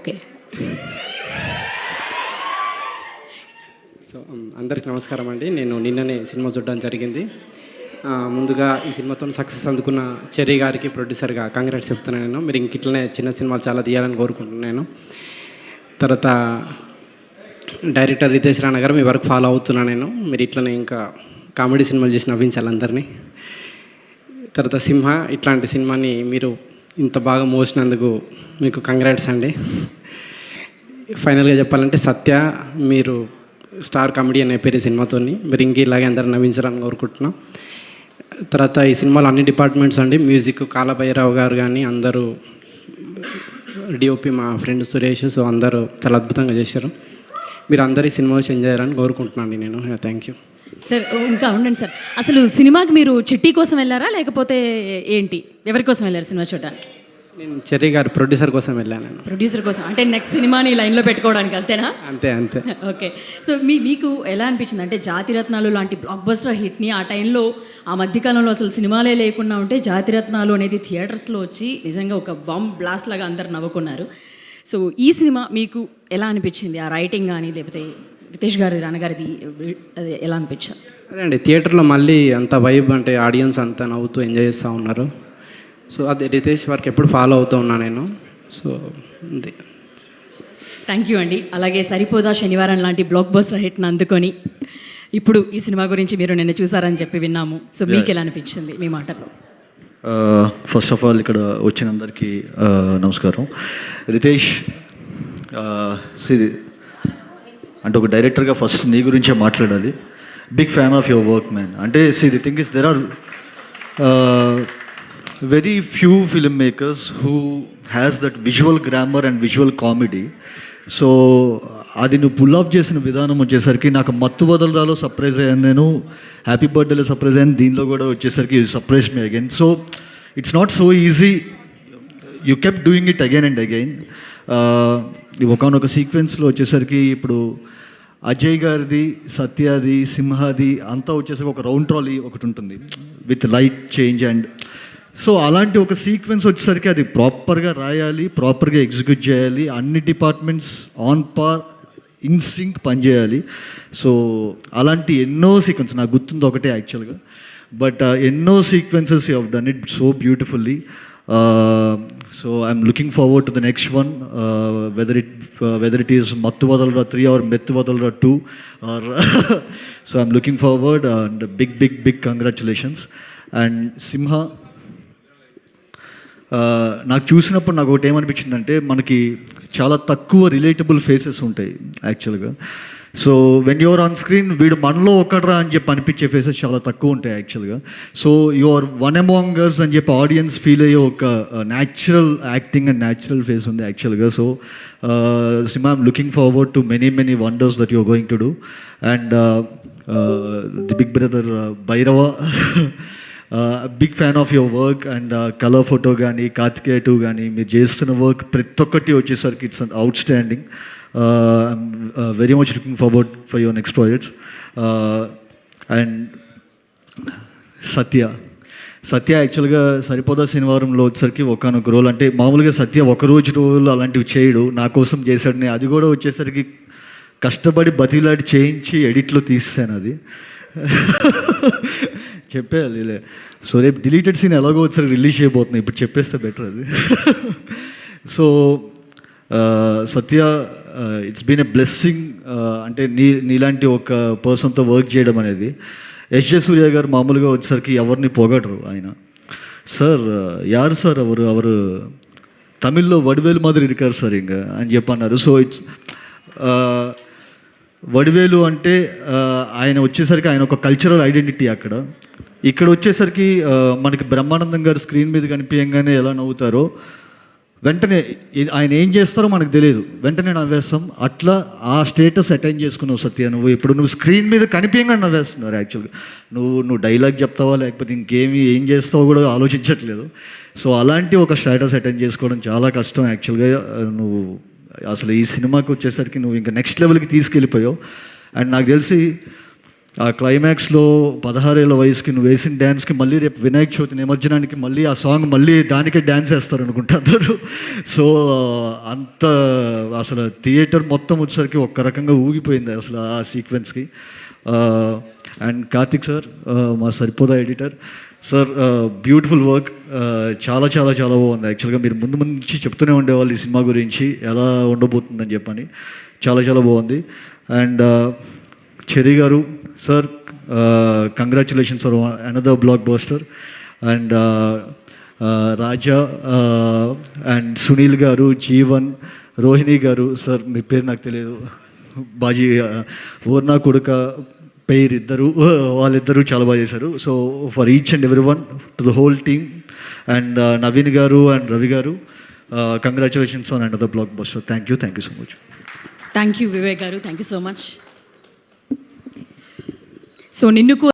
Okay. So అందరికి అందరికీ నమస్కారం అండి. నేను నిన్ననే సినిమా చూడడం జరిగింది. ముందుగా ఈ సినిమాతో సక్సెస్ అందుకున్న చెర్రీ గారికి ప్రొడ్యూసర్గా కాంగ్రెస్ చెప్తున్నాను నేను. మీరు ఇంక ఇట్లనే చిన్న సినిమాలు చాలా తీయాలని కోరుకుంటున్నాను తర్వాత డైరెక్టర్ రితేష్ రాణా గారు మీ వర్క్ ఫాలో అవుతున్నాను నేను. మీరు ఇట్లనే ఇంకా కామెడీ సినిమాలు చేసి నవ్వించాలి అందరినీ. తర్వాత సింహ ఇట్లాంటి సినిమాని మీరు ఇంత బాగా మోసినందుకు మీకు కంగ్రాట్స్ అండి. ఫైనల్గా చెప్పాలంటే సత్య మీరు స్టార్ కామెడీ అనే పేరు సినిమాతో సినిమాతోని మీరు ఇంక ఇలాగే అందరూ నవ్వించాలని కోరుకుంటున్నాం. తర్వాత ఈ సినిమాలో అన్ని డిపార్ట్మెంట్స్ అండి మ్యూజిక్ కాలభైరావు గారు కానీ అందరూ డిఓపి మా ఫ్రెండ్ సురేష్ సో అందరూ చాలా అద్భుతంగా చేశారు. మీరు అందరి సినిమా ఎంజాయ్ చేయాలని కోరుకుంటున్నాను నేను. థ్యాంక్ యూ సార్ ఇంకా ఉండండి సార్. అసలు సినిమాకి మీరు చిట్టి కోసం వెళ్ళారా? లేకపోతే ఏంటి? ఎవరి కోసం వెళ్ళారు సినిమా చూడడానికి? నేను చెర్రీ గారి ప్రొడ్యూసర్ కోసం వెళ్ళాను నేను. ప్రొడ్యూసర్ కోసం. అంటే నెక్స్ట్ సినిమాని లైన్లో పెట్టుకోవడానికి అంతేనా? అంతే అంతే. ఓకే. సో మీ మీకు ఎలా అనిపించింది? అంటే జాతిరత్నాలు లాంటి బ్లాక్ బస్టర్ హిట్ని ఆ టైంలో ఆ మధ్యకాలంలో అసలు సినిమాలే లేకుండా ఉంటే జాతిరత్నాలు అనేది థియేటర్స్లో వచ్చి నిజంగా ఒక బాంబ్ బ్లాస్ట్ లాగా అందరు నవ్వుకున్నారు. సో ఈ సినిమా మీకు ఎలా అనిపించింది? ఆ రైటింగ్ కానీ లేకపోతే రితేష్ గారి రానగారిది అది ఎలా అనిపించారు అదే అండి థియేటర్లో మళ్ళీ అంత వైబ్ అంటే ఆడియన్స్ అంతా నవ్వుతూ ఎంజాయ్ చేస్తూ ఉన్నారు. సో అది రితేష్ వర్క్ ఎప్పుడు ఫాలో అవుతూ ఉన్నా నేను. సో అంతే. థ్యాంక్ యూ అండి. అలాగే సరిపోదా శనివారం లాంటి బ్లాక్ బస్టర్ హిట్ని అందుకొని ఇప్పుడు ఈ సినిమా గురించి మీరు నిన్న చూసారని చెప్పి విన్నాము. సో మీకు ఎలా అనిపించింది మీ మాటలో? ఫస్ట్ ఆఫ్ ఆల్ ఇక్కడ వచ్చిన అందరికీ uh, నమస్కారం. రితేష్ సి అంటే ఒక డైరెక్టర్గా ఫస్ట్ నీ గురించే మాట్లాడాలి. Big fan of your work man అంటే see the thing is there are very few film makers who has that visual grammar and visual comedy so అది నువ్వు పుల్ ఆఫ్ చేసిన విధానం వచ్చేసరికి నాకు మత్తు వదలరాలో సర్ప్రైజ్ అయ్యాను నేను. హ్యాపీ బర్త్డేలో సర్ప్రైజ్ అయ్యాను. దీనిలో కూడా వచ్చేసరికి surprise me again so it's not so easy you keep doing it again and again ఒకనొక సీక్వెన్స్లో వచ్చేసరికి ఇప్పుడు అజయ్ గారిది సత్యాది సింహాది అంతా వచ్చేసరికి ఒక రౌండ్ ట్రాలీ ఒకటి ఉంటుంది. With light change and so అలాంటి ఒక సీక్వెన్స్ వచ్చేసరికి అది ప్రాపర్గా రాయాలి ప్రాపర్గా ఎగ్జిక్యూట్ చేయాలి అన్ని departments on par in sync పనిచేయాలి. సో అలాంటి ఎన్నో సీక్వెన్స్ నాకు గుర్తుంది ఒకటే యాక్చువల్గా బట్ ఎన్నో sequences you have done it so beautifully so I'm looking forward to the next one whether it whether it is Mathu Vadalara three or Mathu Vadalara two or so I'm looking forward and big big big congratulations and Simha నాకు చూసినప్పుడు నాకు ఒకటి ఏమనిపించిందంటే మనకి చాలా తక్కువ relatable faces ఉంటాయి యాక్చువల్గా so when your on screen వీడు మనలో ఒకడ్రా అని చెప్పి అనిపించే ఫేసెస్ చాలా తక్కువ ఉంటాయి యాక్చువల్గా సో యువర్ వన్ అమాంగర్స్ అని చెప్పి ఆడియన్స్ ఫీల్ అయ్యే ఒక natural acting and natural face ఉంది యాక్చువల్గా so సిమా I'm looking forward to many many wonders that your going to do and the big brother Bhairava big fan of your work and colour photo కానీ Karthikeya two కానీ మీరు చేస్తున్న work ప్రతి ఒక్కటి వచ్చేసరికి it's outstanding I'm very much looking forward for your next projects and Satya Satya యాక్చువల్గా సరిపోదా శనివారంలో వచ్చేసరికి ఒకనొక రోల్ అంటే మామూలుగా సత్య ఒక రోజు రోజులు అలాంటివి చేయడు. నా కోసం చేశాడని అది కూడా వచ్చేసరికి కష్టపడి బతిలాడి చేయించి ఎడిట్లో తీసాను అది. చెప్పేయాలి లే. సో రేపు డిలీటెడ్ సీన్ ఎలాగో వచ్చారు రిలీజ్ చేయబోతున్నాయి. ఇప్పుడు చెప్పేస్తే బెటర్ అది. So uh, Satya it's been a blessing అంటే నీ నీలాంటి ఒక పర్సన్తో వర్క్ చేయడం అనేది. ఎస్ జే సూర్య గారు మామూలుగా వచ్చేసరికి ఎవరిని పొగడరు ఆయన. సార్ uh, యారు సార్ అవరు అవరు తమిళ్ళో వడివేలు మాదిరి ఇరికారు సార్ ఇంకా అని చెప్పన్నారు. సో ఇట్స్ uh, వడివేలు అంటే uh, ఆయన వచ్చేసరికి ఆయన ఒక కల్చరల్ ఐడెంటిటీ అక్కడ. ఇక్కడ వచ్చేసరికి మనకి బ్రహ్మానందం గారు స్క్రీన్ మీద కనిపించగానే ఎలా నవ్వుతారో వెంటనే ఆయన ఏం చేస్తారో మనకు తెలియదు. వెంటనే నవ్వేస్తాం అట్లా ఆ స్టేటస్ అటైన్ చేసుకున్నావు సత్య. నువ్వు ఇప్పుడు నువ్వు స్క్రీన్ మీద కనిపించగా నవ్వేస్తున్నారు యాక్చువల్గా నువ్వు నువ్వు డైలాగ్ చెప్తావా లేకపోతే ఇంకేమి ఏం చేస్తావో కూడా ఆలోచించట్లేదు. సో అలాంటి ఒక స్టేటస్ అటెండ్ చేసుకోవడం చాలా కష్టం యాక్చువల్గా నువ్వు అసలు ఈ సినిమాకి వచ్చేసరికి నువ్వు ఇంకా నెక్స్ట్ లెవెల్కి తీసుకెళ్ళిపోయావు. అండ్ నాకు తెలిసి ఆ క్లైమాక్స్లో పదహారేళ్ళ వయసుకి నువ్వు వేసిన డ్యాన్స్కి మళ్ళీ రేపు వినాయక చవితి నిమజ్జనానికి మళ్ళీ ఆ సాంగ్ మళ్ళీ దానికే డ్యాన్స్ వేస్తారు అనుకుంటా అందరూ సో అంత అసలు థియేటర్ మొత్తం వచ్చేసరికి ఒక్క రకంగా ఊగిపోయింది అసలు ఆ సీక్వెన్స్కి. అండ్ కార్తిక్ సార్ మా Saripodhaa editor. Sir beautiful work. చాలా చాలా చాలా బాగుంది. యాక్చువల్గా మీరు ముందు ముందు నుంచి చెప్తూనే ఉండేవాళ్ళు ఈ సినిమా గురించి ఎలా ఉండబోతుందని చెప్పని. చాలా చాలా బాగుంది. అండ్ చెరీ గారు sir congratulations for another blockbuster and Raja and Sunil గారు జీవన్ రోహిణి గారు సార్ మీ పేరు నాకు తెలియదు. బాజీ ఊర్నా కొడుక పేరు ఇద్దరు వాళ్ళిద్దరూ చాలా బాగా చేశారు. So for each and every one to the whole team and Naveen గారు అండ్ రవి గారు congratulations on and the blockbuster thank you thank you so much thank you Vivek గారు thank you so much so నిన్ను